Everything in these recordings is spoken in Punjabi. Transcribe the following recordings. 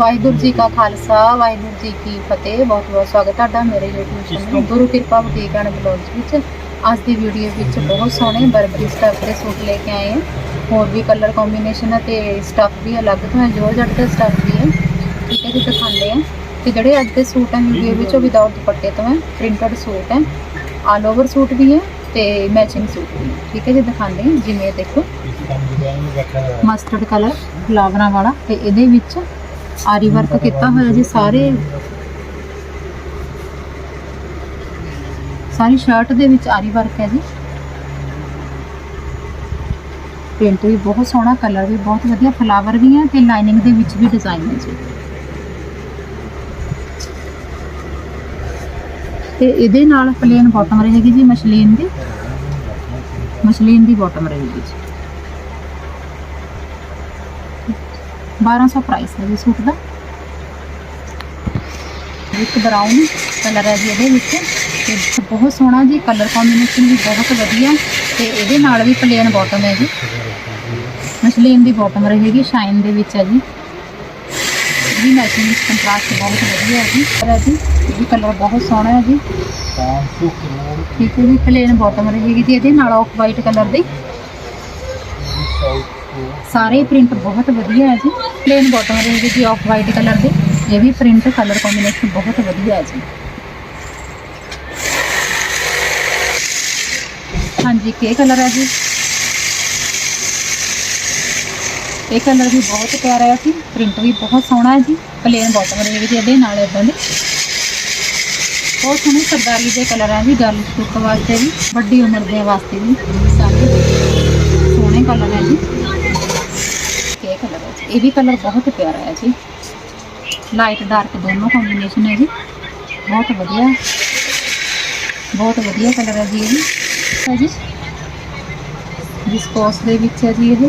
ਵਾਹਿਗੁਰੂ ਜੀ ਕਾ ਖਾਲਸਾ ਵਾਹਿਗੁਰੂ ਜੀ ਕੀ ਫਤਿਹ। ਬਹੁਤ ਬਹੁਤ ਸਵਾਗਤ ਤੁਹਾਡਾ ਮੇਰੇ YouTube ਚੈਨਲ ਗੁਰੂ ਕਿਰਪਾ ਬੁਟੀਕ ਐਂਡ ਬਲੌਗਸ ਵਿੱਚ। ਅੱਜ ਦੀ ਵੀਡੀਓ ਵਿੱਚ ਬਹੁਤ ਸੋਹਣੇ ਬਰਬਰੀ ਸਟੱਫ ਦੇ ਸੂਟ ਲੈ ਕੇ ਆਏ ਹਾਂ। ਹੋਰ ਵੀ ਕਲਰ ਕੰਬੀਨੇਸ਼ਨ ਅਤੇ ਸਟੱਫ ਵੀ ਅਲੱਗ ਤੋਂ ਹੈ ਜੋ ਜੱਟ ਦੇ ਸਟੱਫ ਵੀ ਹੈ। ਠੀਕ ਹੈ ਜੀ ਦਿਖਾਉਂਦੇ ਆ ਤੇ ਜਿਹੜੇ ਅੱਜ ਦੇ ਸੂਟ ਹੈ ਵੀਡੀਓ ਵਿੱਚ ਉਹ ਵਿਦਆਊਟ ਦੁਪੱਟੇ ਤੋਂ ਹੈ ਪ੍ਰਿੰਟਡ ਸੂਟ ਹੈ। ਆਲ ਓਵਰ ਸੂਟ ਵੀ ਹੈ ਤੇ ਮੈਚਿੰਗ ਸੂਟ ਵੀ ਹੈ। ਠੀਕ ਹੈ ਜੀ ਦਿਖਾਉਂਦੇ ਹਾਂ। ਜਿਵੇਂ ਦੇਖੋ। ਮਸਟਰਡ ਕਲਰ ਫਲਾਵਰਾਂ ਵਾਲਾ ਤੇ ਇਹਦੇ ਵਿੱਚ ਆਰੀ ਵਰਕ ਕੀਤਾ ਹੋਇਆ ਜੀ, ਸਾਰੇ ਸਾਰੀ ਸ਼ਰਟ ਦੇ ਵਿੱਚ ਆਰੀ ਵਰਕ ਹੈ ਜੀ। ਪ੍ਰਿੰਟ ਵੀ ਬਹੁਤ ਸੋਹਣਾ ਕਲਰ ਵੀ ਬਹੁਤ ਵਧੀਆ ਫਲਾਵਰ ਵੀ ਹੈ ਤੇ ਲਾਈਨਿੰਗ ਦੇ ਵਿੱਚ ਵੀ ਡਿਜ਼ਾਈਨ ਹੈ ਜੀ। ਤੇ ਇਹਦੇ ਨਾਲ ਪਲੇਨ ਬਾਟਮ ਰਹੇਗੀ ਜੀ ਮਸ਼ਲੀਨ ਦੀ। ਮਸ਼ਲੀਨ ਦੀ ਬਾਟਮ ਰਹੇਗੀ ਜੀ। 1200 ਪ੍ਰਾਈਸ ਹੈ ਜੀ ਸੂਟ ਦਾ। ਇੱਕ ਬਰਾਊਨ ਕਲਰ ਹੈ ਜੀ ਇਹਦੇ ਵਿੱਚ। ਤੇ ਬਹੁਤ ਸੋਹਣਾ ਜੀ ਕਲਰ ਕੰਬੀਨੇਸ਼ਨ ਵੀ ਬਹੁਤ ਵਧੀਆ। ਤੇ ਇਹਦੇ ਨਾਲ ਵੀ ਪਲੇਨ ਬਾਟਮ ਹੈ ਜੀ। ਮਸਲੀਨ ਦੀ ਬਾਟਮ ਰਹੇਗੀ ਸ਼ਾਈਨ ਦੇ ਵਿੱਚ ਹੈ ਜੀ। ਵੀ ਮੈਚਿੰਗ ਕੰਟਰਾਸਟ ਬਹੁਤ ਵਧੀਆ ਹੈ ਜੀ। ਕਲਰ ਹੈ ਜੀ ਇਹ ਵੀ ਕਲਰ ਬਹੁਤ ਸੋਹਣਾ ਹੈ ਜੀ। ਠੀਕ ਹੈ ਜੀ ਪਲੇਨ ਬਾਟਮ ਰਹੇਗੀ ਜੀ। ਇਹਦੇ ਨਾਲ ਆਫ ਵਾਈਟ ਕਲਰ ਦੀ। ਸਾਰੇ ਪ੍ਰਿੰਟ ਬਹੁਤ ਵਧੀਆ ਹੈ ਜੀ। ਪਲੇਨ ਬਾਟਮ ਰਹੇਗੀ ਜੀ ਆਫ ਵਾਈਟ ਕਲਰ ਦੇ, ਇਹ ਵੀ ਪ੍ਰਿੰਟ ਕਲਰ ਕੰਬੀਨੇਸ਼ਨ ਬਹੁਤ ਵਧੀਆ ਹੈ ਜੀ। ਹਾਂਜੀ ਕੀ ਕਲਰ ਹੈ ਜੀ? ਇਹ ਕਲਰ ਵੀ ਬਹੁਤ ਪਿਆਰਾ ਹੈ ਜੀ। ਪ੍ਰਿੰਟ ਵੀ ਬਹੁਤ ਸੋਹਣਾ ਹੈ ਜੀ। ਪਲੇਨ ਬਾਟਮ ਰਹੇਗੀ ਜੀ ਇਹਦੇ ਨਾਲ ਇਦਾਂ ਦੇ। ਬਹੁਤ ਸੋਹਣੇ ਸਰਦਾਰੀ ਦੇ ਕਲਰ ਹੈ ਜੀ ਗਰਲ ਲੁੱਕ ਵਾਸਤੇ ਵੀ, ਵੱਡੀ ਉਮਰ ਦੇ ਵਾਸਤੇ ਵੀ। ਸਾਰੇ ਸੋਹਣੇ ਕਲਰ ਹੈ ਜੀ। ਕਲਰ ਹੈ ਜੀ। ਇਹ ਵੀ ਕਲਰ ਬਹੁਤ ਪਿਆਰਾ ਹੈ ਜੀ ਲਾਈਟ ਡਾਰਕ ਦੋਨੋਂ ਕੰਬੀਨੇਸ਼ਨ ਹੈ ਜੀ ਬਹੁਤ ਵਧੀਆ ਬਹੁਤ ਵਧੀਆ ਕਲਰ ਹੈ ਜੀ ਇਹ ਵੀ ਹੈ ਜੀ ਵਿਸਕੋਸ ਦੇ ਵਿੱਚ ਹੈ ਜੀ ਇਹ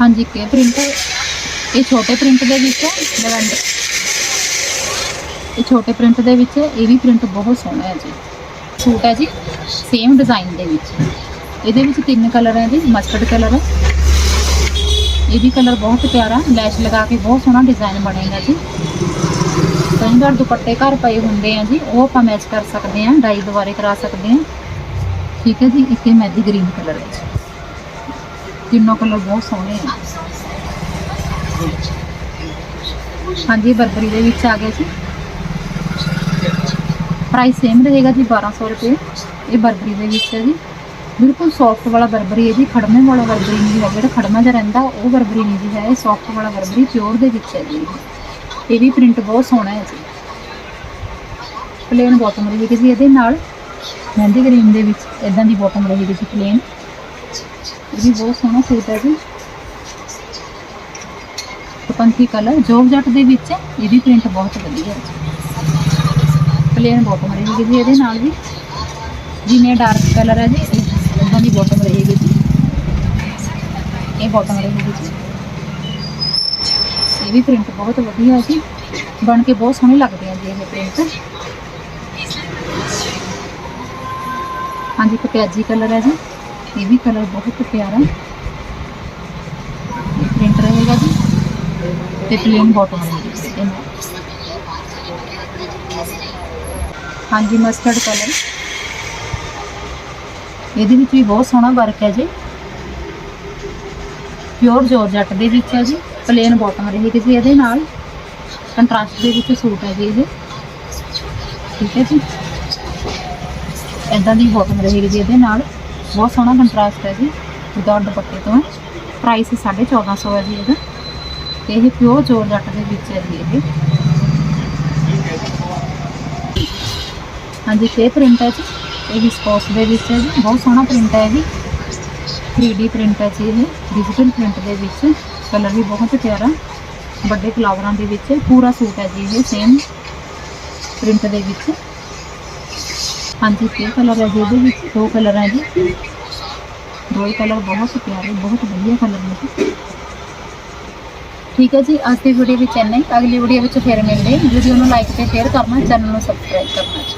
ਹਾਂਜੀ ਕੇ ਪ੍ਰਿੰਟ ਇਹ ਛੋਟੇ ਪ੍ਰਿੰਟ ਦੇ ਵਿੱਚ ਹੈ ਲਵੈਂਡਰ ਇਹ ਛੋਟੇ ਪ੍ਰਿੰਟ ਦੇ ਵਿੱਚ ਹੈ, ਇਹ ਵੀ ਪ੍ਰਿੰਟ ਬਹੁਤ ਸੋਹਣਾ ਹੈ ਜੀ ਸੂਟ ਹੈ ਜੀ ਸੇਮ ਡਿਜ਼ਾਈਨ ਦੇ ਵਿੱਚ ਇਹਦੇ ਵਿੱਚ ਤਿੰਨ ਕਲਰ ਹੈ ਜੀ ਮਸਟਰਡ ਕਲਰ ਹੈ ਇਹ ਵੀ ਕਲਰ ਬਹੁਤ ਪਿਆਰਾ ਲੈਸ਼ ਲਗਾ ਕੇ ਬਹੁਤ ਸੋਹਣਾ ਡਿਜ਼ਾਈਨ ਬਣੇਗਾ ਜੀ। ਕਈ ਵਾਰ ਦੁਪੱਟੇ ਘਰ ਪਏ ਹੁੰਦੇ ਆ ਜੀ, ਉਹ ਆਪਾਂ ਮੈਚ ਕਰ ਸਕਦੇ ਆ ਡਾਈ ਦੁਬਾਰੇ ਕਰਾ ਸਕਦੇ ਆ ਠੀਕ ਹੈ ਜੀ ਇੱਕ ਇਹ ਮਹਿੰਦੀ ਗ੍ਰੀਨ ਕਲਰ ਹੈ ਜੀ ਤਿੰਨੋਂ ਕਲਰ ਬਹੁਤ ਸੋਹਣੇ ਆ। ਹਾਂਜੀ, ਬਰਬਰੀ ਦੇ ਵਿੱਚ ਆ ਗਿਆ ਜੀ। ਪ੍ਰਾਈਸ ਸੇਮ ਰਹੇਗਾ ਜੀ 1200 ਰੁਪਏ। ਇਹ ਬਰਬਰੀ ਦੇ ਵਿੱਚ ਹੈ ਜੀ। ਬਿਲਕੁਲ ਸੌਫਟ ਵਾਲਾ ਬਰਬਰੀ ਹੈ ਜੀ, ਖੜਮੇ ਵਾਲਾ ਬਰਬਰੀ ਨਹੀਂ ਹੈ, ਜਿਹੜਾ ਖੜਮਾ ਜਿਹਾ ਰਹਿੰਦਾ, ਉਹ ਬਰਬਰੀ ਨਹੀਂ ਜੀ, ਹੈ ਇਹ ਸੌਫਟ ਵਾਲਾ ਬਰਬਰੀ ਪਿਓਰ ਦੇ ਵਿੱਚ ਹੈ ਜੀ ਇਹ। ਵੀ ਪ੍ਰਿੰਟ ਬਹੁਤ ਸੋਹਣਾ ਹੈ ਜੀ ਪਲੇਨ ਬਾਟਮ ਰਹੇਗੀ ਜੀ, ਇਹਦੇ ਨਾਲ ਮਹਿੰਦੀ ਗ੍ਰੀਨ ਦੇ ਵਿੱਚ ਇਦਾਂ ਦੀ ਬਾਟਮ ਰਹੇਗੀ ਜੀ ਪਲੇਨ ਇਹ ਵੀ ਬਹੁਤ ਸੋਹਣਾ ਸੂਟ ਹੈ ਜੀ ਪੰਥੀ ਕਲਰ ਜੋਬ ਜੱਟ ਦੇ ਵਿੱਚ ਹੈ। ਇਹ ਵੀ ਪ੍ਰਿੰਟ ਬਹੁਤ ਵਧੀਆ ਹੈ ਜੀ ਪਲੇਨ ਬਾਟਮ ਰਹੇਗੀ ਜੀ, ਇਹਦੇ ਨਾਲ ਵੀ ਜਿਵੇਂ ਡਾਰਕ ਕਲਰ ਹੈ ਜੀ ਇਦਾਂ ਦੀ ਬਾਟਮ ਰਹੇਗੀ ਜੀ ਇਹ ਬਾਟਮ ਰਹੇਗੀ ਜੀ ਇਹ ਵੀ ਪ੍ਰਿੰਟ ਬਹੁਤ ਵਧੀਆ ਹੈ ਜੀ ਬਣ ਕੇ ਬਹੁਤ ਸੋਹਣੇ ਲੱਗਦੇ ਆ ਜੀ ਇਹ ਪ੍ਰਿੰਟ ਹਾਂਜੀ ਪਿਆਜੀ ਕਲਰ ਹੈ ਜੀ ਇਹ ਵੀ ਕਲਰ ਬਹੁਤ ਪਿਆਰਾ ਹੈ ਇਹ ਪ੍ਰਿੰਟ ਰਹੇਗਾ ਜੀ ਤੇ ਪਲੇਨ ਬਾਟਮ ਰਹੇਗੀ ਜੀ ਇਹਦੇ ਨਾਲ ਹਾਂਜੀ ਮਸਟਰਡ ਕਲਰ ਇਹਦੇ ਵਿੱਚ ਵੀ ਬਹੁਤ ਸੋਹਣਾ ਵਰਕ ਹੈ ਜੀ। ਪਿਓਰ ਜੋਰਜੱਟ ਦੇ ਵਿੱਚ ਹੈ ਜੀ ਪਲੇਨ ਬਾਟਮ ਰਹੇਗੀ ਜੀ ਇਹਦੇ ਨਾਲ। ਕੰਟਰਾਸਟ ਦੇ ਵਿੱਚ ਸੂਟ ਹੈ ਜੀ ਇਹ। ਠੀਕ ਹੈ ਜੀ। ਇਦਾਂ ਦੀ ਬਾਟਮ ਰਹੇਗੀ ਜੀ ਇਹਦੇ ਨਾਲ। ਬਹੁਤ ਸੋਹਣਾ ਕੰਟਰਾਸਟ ਹੈ ਜੀ ਵਿਦਆਊਟ ਦੁਪੱਟੇ ਤੋਂ। ਪ੍ਰਾਈਸ 1450 ਹੈ ਜੀ ਇਹਦਾ। ਤੇ ਇਹ ਪਿਓਰ ਜੋਰਜੱਟ ਦੇ ਵਿੱਚ ਹੈ ਜੀ ਇਹ। ਹਾਂਜੀ ਤੇ ਪ੍ਰਿੰਟ ਹੈ ਜੀ। ਇਹ ਵਿਸਕੋਸ ਦੇ ਵਿੱਚ ਹੈ ਜੀ। ਬਹੁਤ ਸੋਹਣਾ ਪ੍ਰਿੰਟ ਹੈ ਇਹ ਵੀ। 3D ਪ੍ਰਿੰਟ ਹੈ ਜੀ ਇਹ। ਡਿਜੀਟਲ ਪ੍ਰਿੰਟ ਦੇ ਵਿੱਚ। ਕਲਰ ਵੀ ਬਹੁਤ ਪਿਆਰਾ। ਵੱਡੇ ਫਲਾਵਰਾਂ ਦੇ ਵਿੱਚ। ਪੂਰਾ ਸੂਟ ਹੈ ਜੀ ਇਹ ਸੇਮ ਪ੍ਰਿੰਟ ਦੇ ਵਿੱਚ। ਹਾਂਜੀ ਇਹ ਕਲਰ ਹੈ ਜੀ ਇਹਦੇ ਵਿੱਚ। ਦੋ ਕਲਰ ਹੈ ਜੀ। ਦੋ ਹੀ ਕਲਰ ਬਹੁਤ ਪਿਆਰੇ, ਬਹੁਤ ਵਧੀਆ ਕਲਰ ਨੇ ਜੀ। ਠੀਕ ਹੈ ਜੀ, ਅੱਜ ਦੀ ਵੀਡੀਓ ਵਿੱਚ ਇੰਨਾ ਹੀ। ਅਗਲੀ ਵੀਡੀਓ ਵਿੱਚ ਫਿਰ ਮਿਲਦੇ ਵੀਡੀਓ ਨੂੰ ਲਾਈਕ ਤੇ ਸ਼ੇਅਰ ਕਰਨਾ ਚੈਨਲ ਨੂੰ ਸਬਸਕ੍ਰਾਈਬ ਕਰਨਾ